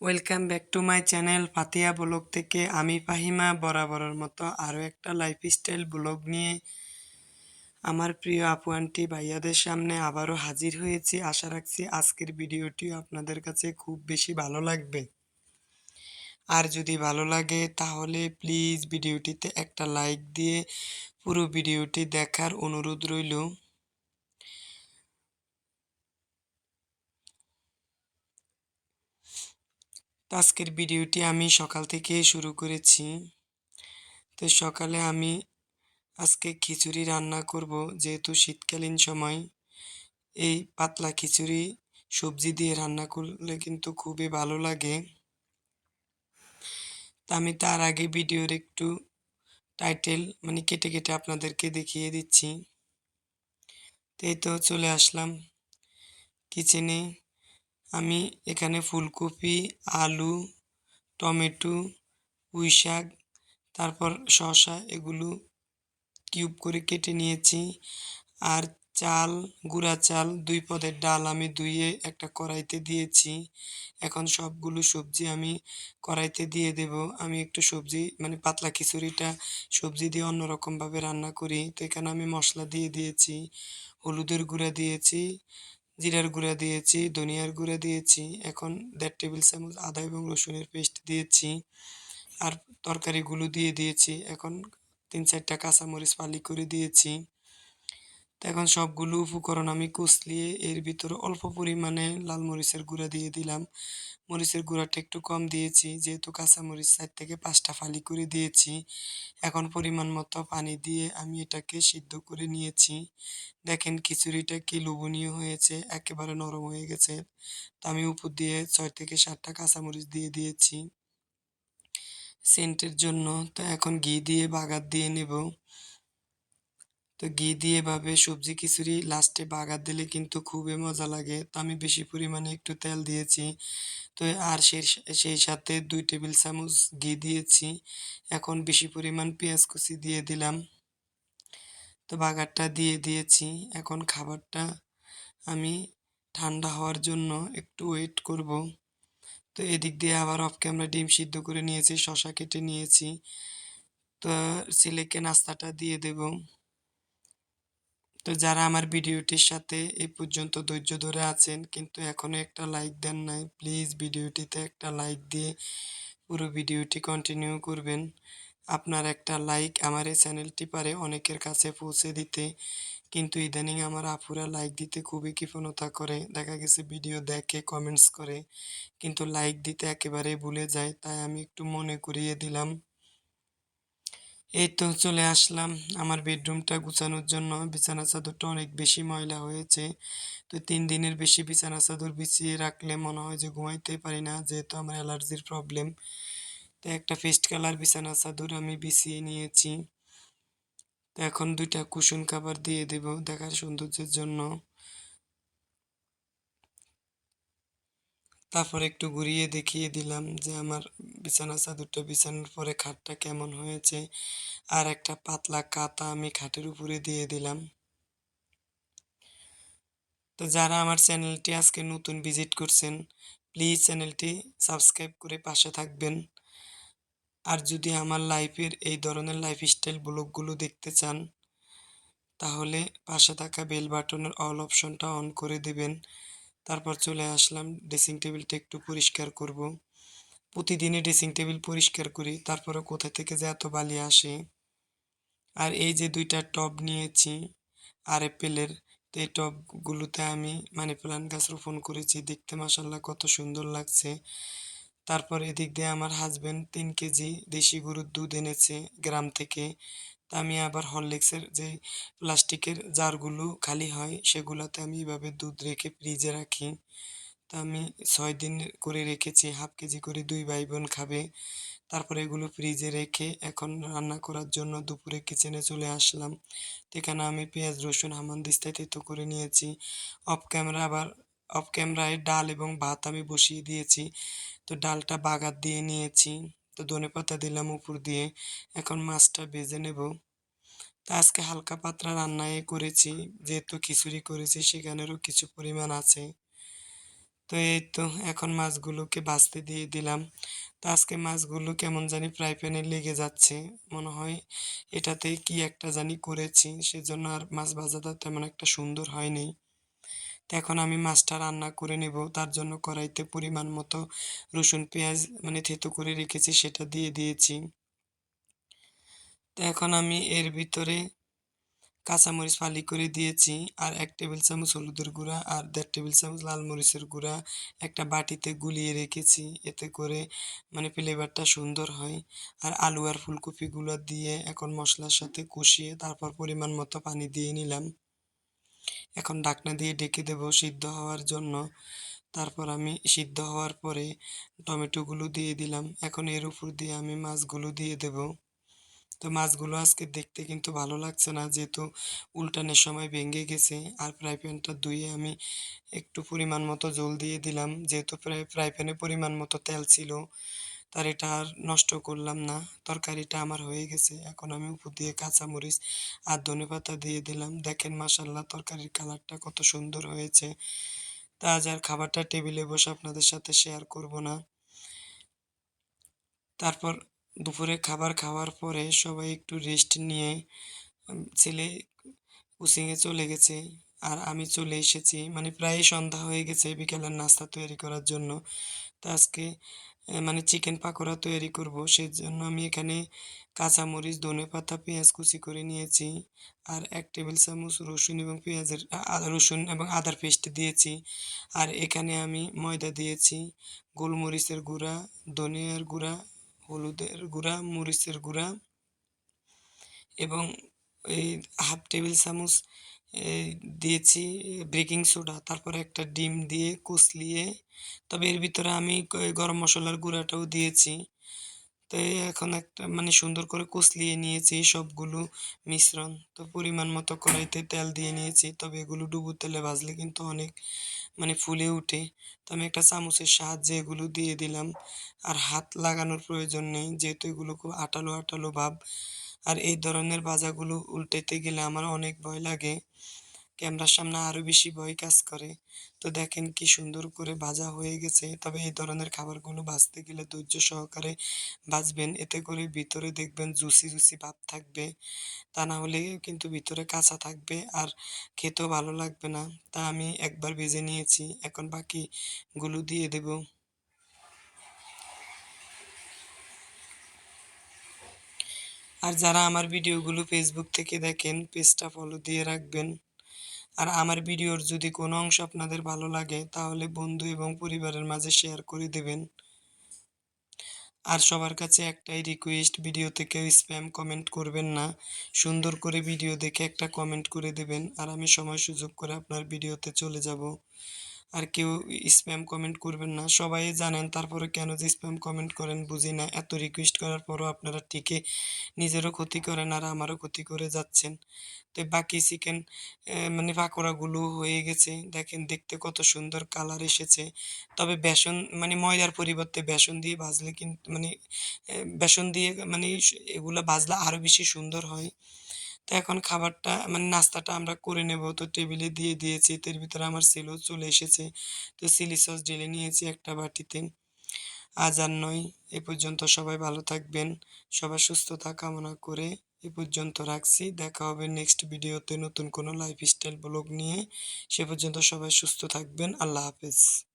Welcome back to my channel Fatiya blog থেকে আমি ফাহিমা বরাবরের মতো আরও একটা লাইফস্টাইল ব্লগ নিয়ে আমার প্রিয় আপু, আন্টি, ভাইয়াদের সামনে আবারও হাজির হয়েছি। আশা রাখছি আজকের ভিডিওটি আপনাদের কাছে খুব বেশি ভালো লাগবে। আর যদি ভালো লাগে, তাহলে প্লিজ ভিডিওটিতে একটা লাইক দিয়ে পুরো ভিডিওটি দেখার অনুরোধ রইল। তো আজকের ভিডিওটি আমি সকাল থেকে শুরু করেছি। তো সকালে আমি আজকে খিচুড়ি রান্না করব, যেহেতু শীতকালীন সময়। এই পাতলা খিচুড়ি সবজি দিয়ে রান্না করলে কিন্তু খুবই ভালো লাগে। তা আমি তার আগে ভিডিওর একটু টাইটেল মানে কেটে কেটে আপনাদেরকে দেখিয়ে দিচ্ছি। তো তো চলে আসলাম কিচেনে। আমি এখানে ফুলকপি, আলু, টমেটো পুঁই শাক তারপর শসা এগুলো কিউব করে কেটে নিয়েছি। আর চাল, গুঁড়া চাল দুই পদের ডাল আমি ধুয়ে একটা কড়াইতে দিয়েছি। এখন সবগুলো সবজি আমি কড়াইতে দিয়ে দেব। আমি একটু সবজি মানে পাতলা খিচুড়িটা সবজি দিয়ে অন্যরকমভাবে রান্না করি। তো এখানে আমি মশলা দিয়ে দিয়েছি, হলুদের গুঁড়া দিয়েছি জিরার গুঁড়া দিয়েছি, ধনিয়ার গুঁড়া দিয়েছি, এখন দেড় টেবিল চামচ আদা এবং রসুনের পেস্ট দিয়েছি আর তরকারিগুলো দিয়ে দিয়েছি। এখন তিন চারটা কাঁচামরিচ ফালি করে দিয়েছি। তো এখন সবগুলো উপকরণ আমি কুচলিয়ে এর ভিতরে অল্প পরিমাণে লাল মরিচের গুঁড়া দিয়ে দিলাম। মরিচের গুঁড়াটা একটু কম দিয়েছি, যেহেতু কাঁচামরিচ চার থেকে পাঁচটা ফালি করে দিয়েছি। এখন পরিমাণ মতো পানি দিয়ে আমি এটাকে সিদ্ধ করে নিয়েছি। দেখেন খিচুড়িটা কি লোভনীয় হয়েছে, একেবারে নরম হয়ে গেছে। তো আমি উপর দিয়ে ছয় থেকে সাতটা কাঁচামরিচ দিয়ে দিয়েছি। সেন্টের জন্য তো এখন ঘি দিয়ে বাগার দিয়ে নেব। তো ঘি দিয়ে ভাবে সবজি খিচুড়ি লাস্টে বাগার দিলে কিন্তু খুবই মজা লাগে। তো আমি বেশি পরিমাণে একটু তেল দিয়েছি। তো আর সেই সেই সাথে দুই টেবিল চামচ ঘি দিয়েছি। এখন বেশি পরিমাণ পেঁয়াজ কুচি দিয়ে দিলাম। তো বাগারটা দিয়ে দিয়েছি। এখন খাবারটা আমি ঠান্ডা হওয়ার জন্য একটু ওয়েট করব। তো এদিক দিয়ে আবার অফ ক্যামেরা ডিম সিদ্ধ করে নিয়েছি শশা কেটে নিয়েছি। তো ছেলেকে নাস্তাটা দিয়ে দেব। তো যারা আমার ভিডিওটির সাথে এই পর্যন্ত ধৈর্য ধরে আছেন, কিন্তু এখনও একটা লাইক দেন নাই প্লিজ ভিডিওটিতে একটা লাইক দিয়ে পুরো ভিডিওটি কন্টিনিউ করবেন। আপনার একটা লাইক আমার এই চ্যানেলটি পারে অনেকের কাছে পৌঁছে দিতে, কিন্তু ইদানিং আমার আপুরা লাইক দিতে খুবই কৃপণতা করে। দেখা গেছে ভিডিও দেখে কমেন্টস করে, কিন্তু লাইক দিতে একেবারে ভুলে যায়, তাই আমি একটু মনে করিয়ে দিলাম। এই তো চলে আসলাম। আমার বেডরুমটা গুছানোর জন্য বিছানা চাদরটা অনেক বেশি ময়লা হয়েছে। তো তিন দিনের বেশি বিছানা চাদর বিছিয়ে রাখলে মনে হয় যে ঘুমাইতে পারি না, যেহেতু আমার অ্যালার্জির প্রবলেম। তো একটা ফেস্ট কালার বিছানা চাদর আমি বিছিয়ে নিয়েছি। তো এখন দুইটা কুশন কাভার দিয়ে দেব দেখার সৌন্দর্যের জন্য। তারপর একটু ঘুরিয়ে দেখিয়ে দিলাম যে আমার বিছানা চাদরটা বিছানোর পরে খাটটা কেমন হয়েছে। আর একটা পাতলা কাতা আমি খাটের উপরে দিয়ে দিলাম। তো যারা আমার চ্যানেলটি আজকে নতুন ভিজিট করছেন, প্লিজ চ্যানেলটি সাবস্ক্রাইব করে পাশে থাকবেন। আর যদি আমার লাইফের এই ধরনের লাইফস্টাইল ব্লগগুলো দেখতে চান, তাহলে পাশে থাকা বেল বাটনের অল অপশনটা অন করে দেবেন। তারপর চলে আসলাম ড্রেসিং টেবিলটা একটু পরিষ্কার করব। প্রতিদিনই ড্রেসিং টেবিল পরিষ্কার করি তারপরে কোথা থেকে যে এত বালি আসে। আর এই যে দুইটা টব নিয়েছি আর এপেলের তো এই টবগুলোতে আমি মানি প্লান্ট গাছ রোপণ করেছি, দেখতে মাসাল্লাহ কত সুন্দর লাগছে। তারপর এদিক দিয়ে আমার হাজব্যান্ড তিন কেজি দেশি গরুর দুধ এনেছে গ্রাম থেকে। আমি আবার হরলিক্সের যে প্লাস্টিকের জারগুলো খালি হয়, সেগুলোতে আমি এভাবে দুধ রেখে ফ্রিজে রাখি। তা আমি ছয় দিন করে রেখেছি, হাফ কেজি করে দুই ভাই বোন খাবে। তারপরে এগুলো ফ্রিজে রেখে এখন রান্না করার জন্য দুপুরে কিচেনে চলে আসলাম। এখানে আমি পেঁয়াজ, রসুন হামানদিস্তায় তেতো করে নিয়েছি। অফ ক্যামেরা আবার, অফ ক্যামেরায় ডাল এবং ভাত আমি বসিয়ে দিয়েছি। তো ডালটা বাগার দিয়ে নিয়েছি। তো ধনে পাতা দিলাম উপর দিয়ে। এখন মাছটা ভেজে নেব। তা আজকে হালকা পাতলা রান্নায় করেছি, যেহেতু খিচুড়ি করেছি, সেখানেরও কিছু পরিমাণ আছে। তো এই তো এখন মাছগুলোকে ভাজতে দিয়ে দিলাম। তো আজকে মাছগুলো কেমন জানি ফ্রাই প্যানে লেগে যাচ্ছে। মনে হয় এটাতে কি একটা জানি করেছি, সেজন্য আর মাছ ভাজাটা তেমন একটা সুন্দর হয়নি। তো এখন আমি মাছটা রান্না করে নেব। তার জন্য কড়াইতে পরিমাণ মতো রসুন, পেঁয়াজ মানে থেতো করে রেখেছি, সেটা দিয়ে দিয়েছি। তো এখন আমি এর ভিতরে কাঁচামরিচ ফালি করে দিয়েছি, আর এক টেবিল চামচ হলুদের গুঁড়া, আর দেড় টেবিল চামচ লাল মরিচের গুঁড়া একটা বাটিতে গুলিয়ে রেখেছি। এতে করে মানে ফ্লেভারটা সুন্দর হয়। আর আলু আর ফুলকপিগুলো দিয়ে এখন মশলার সাথে কষিয়ে তারপর পরিমাণ মতো পানি দিয়ে নিলাম। এখন ঢাকনা দিয়ে ডেকে দেব সিদ্ধ হওয়ার জন্য। তারপর আমি সিদ্ধ হওয়ার পরে টমেটোগুলো দিয়ে দিলাম। এখন এর উপর দিয়ে আমি মাছগুলো দিয়ে দেব। তো মাছগুলো আজকে দেখতে কিন্তু ভালো লাগছে না, যেহেতু উল্টানের সময় ভেঙে গেছে। আর ফ্রাই প্যানটা ধুয়ে আমি একটু পরিমাণ মতো জল দিয়ে দিলাম, যেহেতু ফ্রাই প্যানে পরিমাণ মতো তেল ছিল। তার এটা আর নষ্ট করলাম না। তরকারিটা আমার হয়ে গেছে। এখন আমি উপর দিয়ে কাঁচামরিচ আর ধনে পাতা দিয়ে দিলাম। দেখেন মাসাল্লাহ তরকারির কালারটা কত সুন্দর হয়েছে। তা আজ আর খাবারটা টেবিলে বসে আপনাদের সাথে শেয়ার করব না। তারপর দুপুরে খাবার খাওয়ার পরে সবাই একটু রেস্ট নিয়ে ছেলে কোচিংয়ে চলে গেছে আর আমি চলে এসেছি। মানে প্রায় সন্ধ্যা হয়ে গেছে বিকেলের নাস্তা তৈরি করার জন্য। তো আজকে মানে চিকেন পাকোড়া তৈরি করব। সেই জন্য আমি এখানে কাঁচামরিচ ধনে পাতা পেঁয়াজ কুচি করে নিয়েছি আর এক টেবিল চামচ রসুন এবং পেঁয়াজের রসুন এবং আদার পেস্ট দিয়েছি। আর এখানে আমি ময়দা দিয়েছি, গোলমরিচের গুঁড়া, ধনিয়ার গুঁড়া, হলুদের গুঁড়া, মরিচের গুঁড়া এবং এই হাফ টেবিল চামচ দিয়েছি বেকিং সোডা তারপর একটা ডিম দিয়ে কুচলিয়ে, তবে এর ভিতরে আমি গরম মশলার গুঁড়াটাও দিয়েছি। তো এখন একটা মানে সুন্দর করে কুচলিয়ে নিয়েছি সবগুলো মিশ্রণ। তো পরিমাণ মতো কড়াইতে তেল দিয়ে নিয়েছি, তবে এগুলো ডুবো তেলে ভাজলে কিন্তু অনেক মানে ফুলে উঠে। তো আমি একটা চামচের সাহায্যে এগুলো দিয়ে দিলাম। আর হাত লাগানোর প্রয়োজন নেই, যেহেতু এগুলো খুব আটালো আটালো ভাব। আর এই ধরনের বাজাগুলো উল্টাতে গেলে আমার অনেক ভয় লাগে। ক্যামেরার সামনে আরও বেশি ভয় কাজ করে। তো দেখেন কি সুন্দর করে ভাজা হয়ে গেছে। তবে এই ধরনের খাবারগুলো ভাজতে গেলে ধৈর্য সহকারে ভাজবেন। এতে করে ভিতরে দেখবেন জুসি জুসি ভাব থাকবে। তা না হলে কিন্তু ভিতরে কাঁচা থাকবে আর খেতেও ভালো লাগবে না। তা আমি একবার ভেজে নিয়েছি। এখন বাকিগুলো দিয়ে দেব। আর যারা আমার ভিডিওগুলো ফেসবুক থেকে দেখেন, পেজটা ফলো দিয়ে রাখবেন। আর আমার ভিডিওর যদি কোনো অংশ আপনাদের ভালো লাগে, তাহলে বন্ধু এবং পরিবারের মাঝে শেয়ার করে দেবেন। আর সবার কাছে একটাই রিকোয়েস্ট ভিডিওতে কেউ স্প্যাম কমেন্ট করবেন না। সুন্দর করে ভিডিও দেখে একটা কমেন্ট করে দেবেন, আর আমি সময় সুযোগ করে আপনার ভিডিওতে চলে যাব। আর কেউ স্প্যাম কমেন্ট করবেন না। সবাই জানেন তারপরে কেন যে স্প্যাম কমেন্ট করেন বুঝি না। এত রিকোয়েস্ট করার পরও আপনারা টিকে নিজেরও ক্ষতি করেন আর আমারও ক্ষতি করে যাচ্ছেন। তো বাকি চিকেন মানে পাকোড়াগুলো হয়ে গেছে। দেখেন দেখতে কত সুন্দর কালার এসেছে। তবে বেসন মানে ময়দার পরিবর্তে বেসন দিয়ে ভাজলে কিন্তু মানে বেসন দিয়ে মানে এগুলো ভাজলে আরও বেশি সুন্দর হয়। তো এখন খাবারটা মানে নাস্তাটা আমরা করে নেব। তো টেবিলে দিয়ে দিয়েছি, এর ভিতরে আমার সেলও চলে এসেছে। তো সিলি সস ঢেলে নিয়েছি একটা বাটিতে। আজ আর নয়, এ পর্যন্ত সবাই ভালো থাকবেন, সবার সুস্থতা কামনা করে এ পর্যন্ত রাখছি। দেখা হবে নেক্সট ভিডিওতে নতুন কোনো লাইফস্টাইল ব্লগ নিয়ে। সে পর্যন্ত সবাই সুস্থ থাকবেন, আল্লাহ হাফেজ।